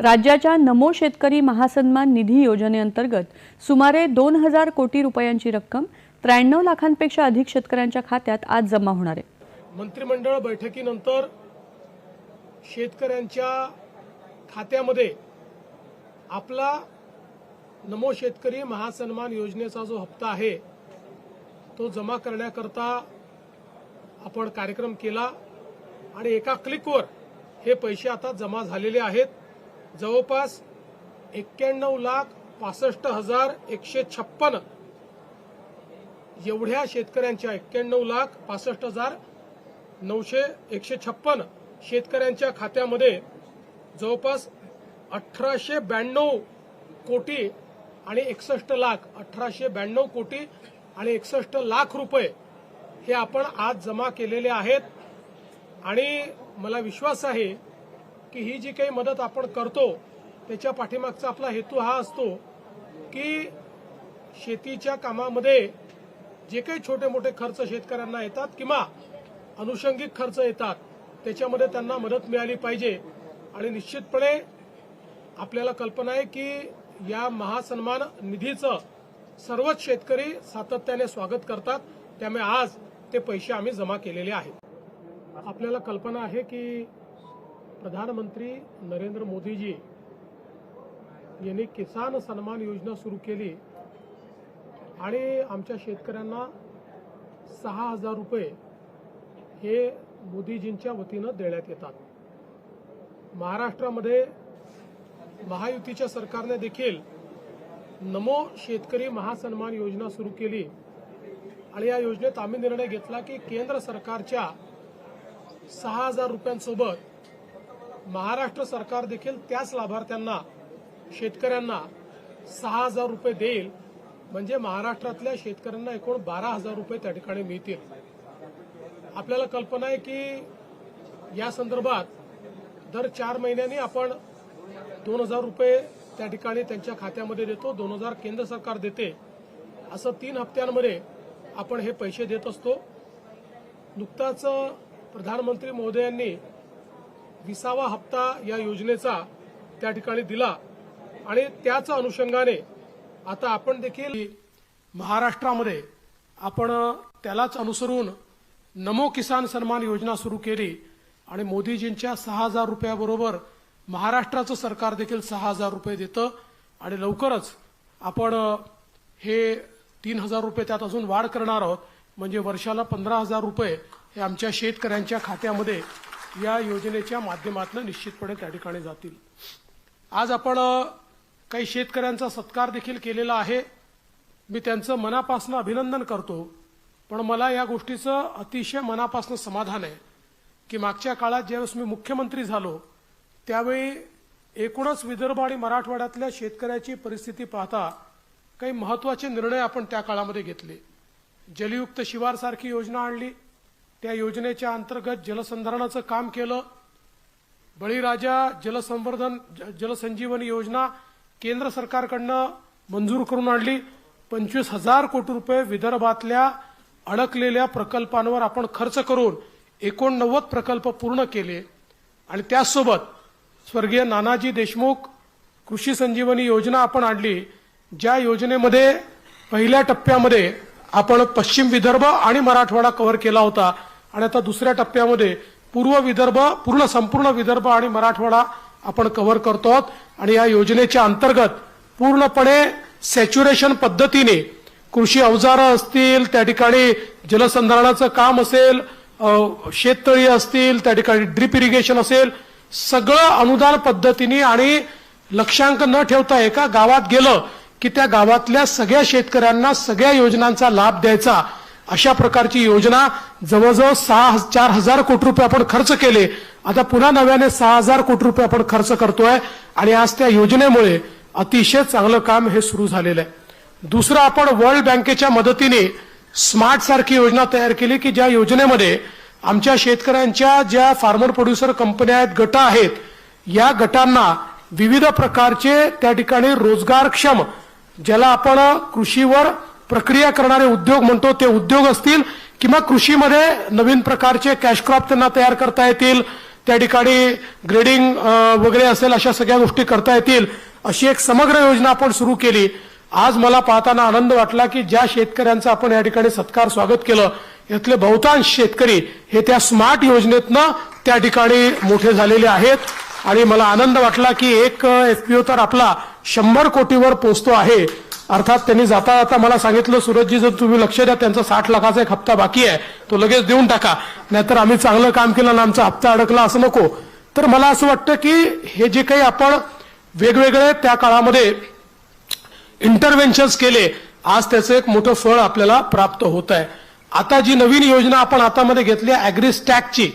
राज्याच्या नमो शेतकरी महासन्मान निधी योजनेअंतर्गत सुमारे दोन हजार कोटी रुपयांची रक्कम त्र्याण्णव लाखांपेक्षा अधिक शेतकऱ्यांच्या खात्यात आज जमा होणार आहे. मंत्रिमंडळ बैठकीनंतर शेतकऱ्यांच्या खात्यामध्ये आपला नमो शेतकरी महासन्मान योजनेचा जो हप्ता आहे तो जमा करण्याकरता आपण कार्यक्रम केला आणि एका क्लिकवर हे पैसे आता जमा झालेले आहेत. जवळपास एक्क्याण्णव लाख पासष्ट हजार एकशे छप्पन एवढ्या शेतकऱ्यांच्या एक्क्याण्णव लाख पासष्ट हजार नऊशे एकशे छप्पन शेतकऱ्यांच्या खात्यामध्ये जवळपास अठराशे ब्याण्णव कोटी आणि एकसष्ट लाख अठराशे ब्याण्णव कोटी आणि एकसष्ट लाख रुपये हे आपण आज जमा केलेले आहेत. आणि मला विश्वास आहे की ही जी काही मदत आपण करतो त्याच्या पाठीमागचा आपला हेतू हा असतो की शेतीच्या कामामध्ये जे काही छोटे मोठे खर्च शेतकऱ्यांना येतात किंवा अनुषंगिक खर्च येतात त्याच्यामध्ये त्यांना मदत मिळाली पाहिजे. आणि निश्चितपणे आपल्याला कल्पना आहे की या महासन्मान निधीचं सर्वच शेतकरी सातत्याने स्वागत करतात. त्यामुळे आज ते पैसे आम्ही जमा केलेले आहेत. आपल्याला कल्पना आहे की प्रधानमंत्री नरेंद्र मोदीजी यांनी किसान सन्मान योजना सुरू केली आणि आमच्या शेतकऱ्यांना सहा हजार रुपये हे मोदीजींच्या वतीनं देण्यात येतात. महाराष्ट्रामध्ये महायुतीच्या सरकारने देखील नमो शेतकरी महासन्मान योजना सुरू केली आणि या योजनेत आम्ही निर्णय घेतला की केंद्र सरकारच्या सहा हजार रुपयांसोबत महाराष्ट्र सरकार देखील त्याच लाभार्थ्यांना शेतकऱ्यांना सहा हजार रुपये देईल. म्हणजे महाराष्ट्रातल्या शेतकऱ्यांना एकूण बारा हजार रुपये त्या ठिकाणी मिळतील. आपल्याला कल्पना आहे की या संदर्भात दर चार महिन्यांनी आपण दोन हजार रुपये त्या ठिकाणी त्यांच्या खात्यामध्ये देतो दोन हजार केंद्र सरकार देते. असं तीन हप्त्यांमध्ये आपण हे पैसे देत असतो. नुकताच प्रधानमंत्री महोदयांनी विसावा हप्ता या योजनेचा त्या ठिकाणी दिला. आणि त्याच अनुषंगाने आता आपण देखील महाराष्ट्रामध्ये आपण त्यालाच अनुसरून नमो किसान सन्मान योजना सुरू केली आणि मोदीजींच्या सहा हजार रुपयाबरोबर महाराष्ट्राचं सरकार देखील सहा हजार रुपये देतं आणि लवकरच आपण हे तीन हजार रुपये त्यात अजून वाढ करणार आहोत. म्हणजे वर्षाला पंधरा हजार रुपये हे आमच्या शेतकऱ्यांच्या खात्यामध्ये या योजनेच्या माध्यमातून निश्चितपणे त्या ठिकाणी जातील. आज आपण काही शेतकऱ्यांचा सत्कार देखील केलेला आहे. मी त्यांचं मनापासून अभिनंदन करतो. पण मला या गोष्टीचं अतिशय मनापासून समाधान आहे की मागच्या काळात ज्यावेळेस मी मुख्यमंत्री झालो त्यावेळी एकूणच विदर्भ आणि मराठवाड्यातल्या शेतकऱ्याची परिस्थिती पाहता काही महत्त्वाचे निर्णय आपण त्या काळामध्ये घेतले. जलयुक्त शिवारसारखी योजना आणली त्या योजनेच्या अंतर्गत जलसंधारणाचं काम केलं. बळीराजा जलसंवर्धन ज- जलसंजीवनी योजना केंद्र सरकारकडनं मंजूर करून आणली. पंचवीस हजार कोटी रुपये विदर्भातल्या अडकलेल्या प्रकल्पांवर आपण खर्च करून एकोणनव्वद प्रकल्प पूर्ण केले. आणि त्याचसोबत स्वर्गीय नानाजी देशमुख कृषी संजीवनी योजना आपण आणली ज्या योजनेमध्ये पहिल्या टप्प्यामध्ये आपण पश्चिम विदर्भ आणि मराठवाडा कव्हर केला होता. आणि आता दुसऱ्या टप्प्यामध्ये पूर्व विदर्भ पूर्ण संपूर्ण विदर्भ आणि मराठवाडा आपण कव्हर करतो आहोत आणि या योजनेच्या अंतर्गत पूर्णपणे सॅच्युरेशन पद्धतीने कृषी अवजारं असतील त्या ठिकाणी जलसंधारणाचं काम असेल शेततळी असतील त्या ठिकाणी ड्रीप इरिगेशन असेल सगळं अनुदान पद्धतीने आणि लक्षांक न ठेवता एका गावात गेलं की त्या गावातल्या सगळ्या शेतकऱ्यांना सगळ्या योजनांचा लाभ द्यायचा. अशा प्रकारची योजना जवळजवळ सहा चार हजार कोटी रुपये आपण खर्च केले. आता पुन्हा नव्याने सहा हजार कोटी रुपये आपण खर्च करतोय आणि आज त्या योजनेमुळे अतिशय चांगलं काम हे सुरू झालेलं आहे. दुसरं आपण वर्ल्ड बँकेच्या मदतीने स्मार्ट सारखी योजना तयार केली की ज्या योजनेमध्ये आमच्या शेतकऱ्यांच्या ज्या फार्मर प्रोड्युसर कंपन्या आहेत गट आहेत या गटांना विविध प्रकारचे त्या ठिकाणी रोजगारक्षम ज्याला आपण कृषीवर प्रक्रिया करणारे उद्योग म्हणतो ते उद्योग असतील किंवा कृषीमध्ये नवीन प्रकारचे कॅश क्रॉप त्यांना तयार करता येतील त्या ठिकाणी ग्रेडिंग वगैरे असेल अशा सगळ्या गोष्टी करता येतील अशी एक समग्र योजना आपण सुरू केली. आज मला पाहताना आनंद वाटला की ज्या शेतकऱ्यांचं आपण या ठिकाणी सत्कार स्वागत केलं यातले बहुतांश शेतकरी हे त्या स्मार्ट योजनेतनं त्या ठिकाणी मोठे झालेले आहेत. आणि मला आनंद वाटला की एक एफपीओ तर आपला शंभर कोटीवर पोचतो आहे. अर्थात त्यांनी जाता जाता मला सांगितलं सूरजजी जर तुम्ही लक्ष द्या त्यांचा साठ लाखाचा एक हप्ता बाकी आहे तो लगेच देऊन टाका. नाहीतर आम्ही चांगलं काम केलं आणि आमचा हप्ता अडकला असं नको. तर मला असं वाटतं की हे जे काही आपण वेगवेगळे त्या काळामध्ये इंटरव्हेन्शन्स केले आज त्याचं एक मोठं फळ आपल्याला प्राप्त होत आहे. आता जी नवीन योजना आपण हातामध्ये घेतली आहे ॲग्रिस्टॅकची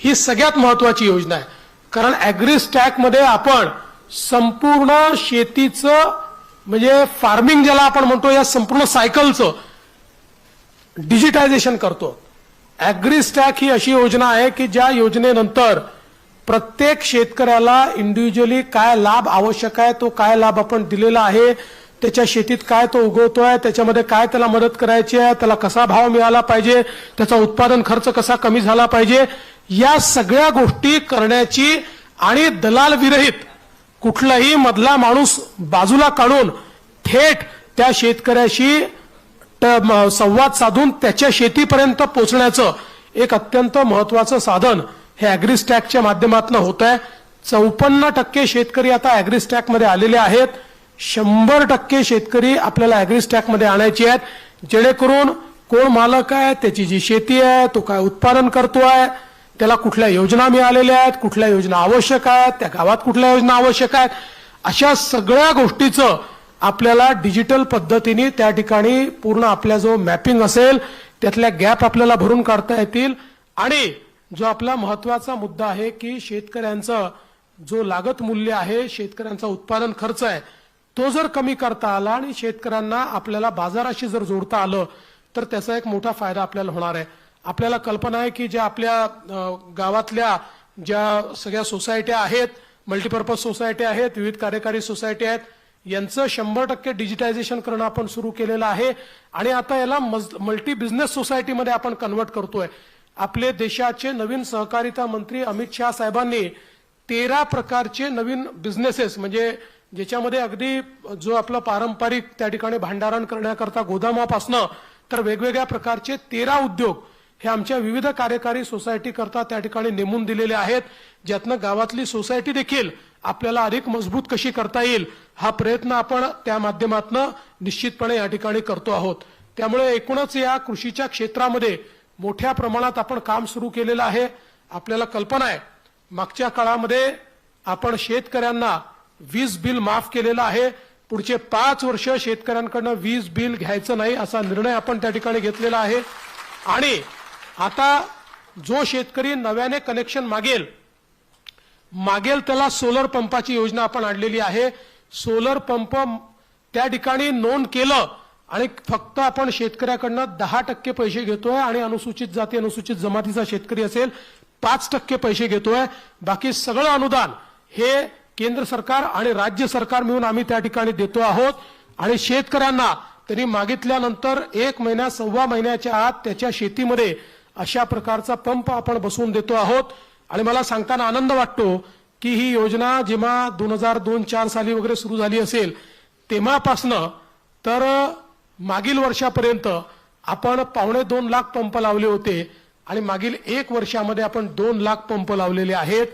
ही सगळ्यात महत्वाची योजना आहे. कारण ॲग्रीस्टॅकमध्ये आपण संपूर्ण शेतीचं म्हणजे फार्मिंग ज्याला आपण म्हणतो या संपूर्ण सायकलचं डिजिटायझेशन करतो. ॲग्रिस्टॅक ही अशी योजना आहे की ज्या योजनेनंतर प्रत्येक शेतकऱ्याला इंडिव्हिज्युअली काय लाभ आवश्यक आहे तो काय लाभ आपण दिलेला आहे त्याच्या शेतीत काय तो उगवतोय त्याच्यामध्ये काय त्याला मदत करायची आहे त्याला कसा भाव मिळाला पाहिजे त्याचा उत्पादन खर्च कसा कमी झाला पाहिजे या सगळ्या गोष्टी करण्याची आणि दलाल विरहित कुठलाही मधला माणूस बाजूला काढून थेट त्या शेतकऱ्याशी संवाद साधून त्याच्या शेतीपर्यंत पोहोचण्याचं एक अत्यंत महत्वाचं साधन हे अॅग्रीस्टॅकच्या माध्यमातून होत आहे चौपन्न टक्के शेतकरी आता अॅग्रीस्टॅकमध्ये आलेले आहेत. शंभर टक्के शेतकरी आपल्याला अॅग्रीस्टॅकमध्ये आणायची आणायचे आहेत. जेणेकरून कोण मालक आहे त्याची जी शेती आहे तो काय उत्पादन करतो आहे त्याला कुठल्या योजना मिळालेल्या आहेत कुठल्या योजना आवश्यक आहेत त्या गावात कुठल्या योजना आवश्यक आहेत? अशा सगळ्या गोष्टीचं आपल्याला डिजिटल पद्धतीने त्या ठिकाणी पूर्ण आपल्या जो मॅपिंग असेल त्यातल्या गॅप आपल्याला भरून काढता येतील. आणि जो आपला महत्त्वाचा मुद्दा आहे की शेतकऱ्यांचं जो लागत मूल्य आहे शेतकऱ्यांचा उत्पादन खर्च आहे तो जर कमी करता आला आणि शेतकऱ्यांना आपल्याला बाजाराशी जर जोडता आलं तर त्याचा एक मोठा फायदा आपल्याला होणार आहे. आपल्याला कल्पना आहे की ज्या आपल्या गावातल्या ज्या सगळ्या सोसायट्या आहेत मल्टीपर्पज सोसायटी आहेत विविध कार्यकारी सोसायटी आहेत यांचं शंभर टक्के डिजिटायझेशन करणं आपण सुरू केलेलं आहे आणि आता याला मल्टी बिझनेस सोसायटीमध्ये आपण कन्वर्ट करतोय. आपले देशाचे नवीन सहकारिता मंत्री अमित शहा साहेबांनी तेरा प्रकारचे नवीन बिझनेसेस म्हणजे ज्याच्यामध्ये अगदी जो आपला पारंपरिक त्या ठिकाणी भांडारण करण्याकरता गोदामापासनं तर वेगवेगळ्या प्रकारचे तेरा उद्योग हे आमच्या विविध कार्यकारी सोसायटी करता त्या ठिकाणी नेमून दिलेले आहेत. ज्यातनं गावातली सोसायटी देखील आपल्याला अधिक मजबूत कशी करता येईल हा प्रयत्न आपण त्या माध्यमातून निश्चितपणे या ठिकाणी करतो आहोत. त्यामुळे एकूणच या कृषीच्या क्षेत्रामध्ये मोठ्या प्रमाणात आपण काम सुरू केलेलं आहे. आपल्याला कल्पना आहे मागच्या काळामध्ये आपण शेतकऱ्यांना वीज बिल माफ केलेलं आहे. पुढचे पाच वर्ष शेतकऱ्यांकडनं वीज बिल घ्यायचं नाही असा निर्णय आपण त्या ठिकाणी घेतलेला आहे. आणि आता जो शेतकरी नव्याने कनेक्शन मागेल मागेल त्याला सोलर पंपाची योजना आपण आणलेली आहे. सोलर पंप त्या ठिकाणी नोंद केलं आणि फक्त आपण शेतकऱ्याकडनं दहा टक्के पैसे घेतोय आणि अनुसूचित जाती अनुसूचित जमातीचा शेतकरी असेल पाच टक्के पैसे घेतोय. बाकी सगळं अनुदान हे केंद्र सरकार आणि राज्य सरकार मिळून आम्ही त्या ठिकाणी देतो आहोत. आणि शेतकऱ्यांना त्यांनी मागितल्यानंतर एक महिन्या सव्वा महिन्याच्या आत त्याच्या शेतीमध्ये अशा प्रकारचा पंप आपण बसवून देतो आहोत. आणि मला सांगताना आनंद वाटतो की ही योजना जेव्हा दोन हजार दोन चार साली वगैरे सुरू झाली असेल तेव्हापासनं तर मागील वर्षापर्यंत आपण पावणे दोन लाख पंप लावले होते आणि मागील एक वर्षामध्ये आपण दोन लाख पंप लावलेले आहेत.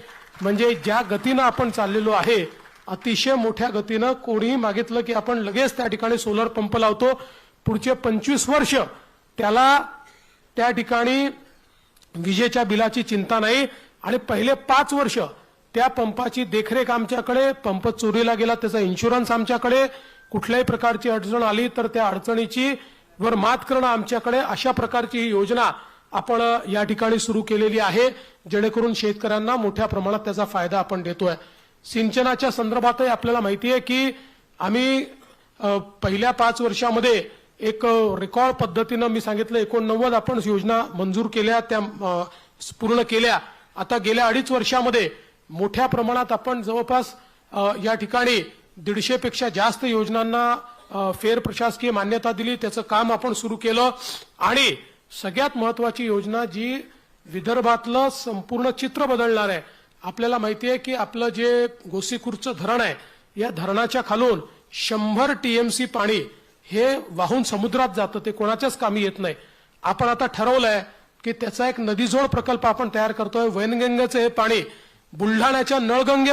म्हणजे ज्या गतीनं आपण चाललेलो आहे अतिशय मोठ्या गतीनं कोणीही मागितलं की आपण लगेच त्या ठिकाणी सोलर पंप लावतो. पुढचे पंचवीस वर्ष त्याला त्या ठिकाणी विजेच्या बिलाची चिंता नाही. आणि पहिले पाच वर्ष त्या पंपाची देखरेख आमच्याकडे पंप चोरीला गेला त्याचा इन्शुरन्स आमच्याकडे कुठल्याही प्रकारची अडचण आली तर त्या अडचणीची वर मात करणं आमच्याकडे अशा प्रकारची ही योजना आपण या ठिकाणी सुरू केलेली आहे. जेणेकरून शेतकऱ्यांना मोठ्या प्रमाणात त्याचा फायदा आपण देतोय. सिंचनाच्या संदर्भातही आपल्याला माहिती आहे की आम्ही पहिल्या पाच वर्षामध्ये एक रेकॉर्ड पद्धतीनं मी सांगितलं एकोणनव्वद आपण योजना मंजूर केल्या त्या पूर्ण केल्या. आता गेल्या अडीच वर्षामध्ये मोठ्या प्रमाणात आपण जवळपास या ठिकाणी दीडशेपेक्षा जास्त योजनांना फेर प्रशासकीय मान्यता दिली त्याचं काम आपण सुरू केलं. आणि सगळ्यात महत्वाची योजना जी विदर्भातलं संपूर्ण चित्र बदलणार आहे आपल्याला माहिती आहे की आपलं जे गोसीखुर्दचं धरण आहे या धरणाच्या खालून शंभर टीएमसी पाणी हे वाहून समुद्रात जातं ते कोणाच्याच कामी येत नाही. आपण आता ठरवलंय की त्याचा एक नदीजोड प्रकल्प आपण तयार करतोय वैनगंगेचं हे पाणी बुलढाण्याच्या नळगंगे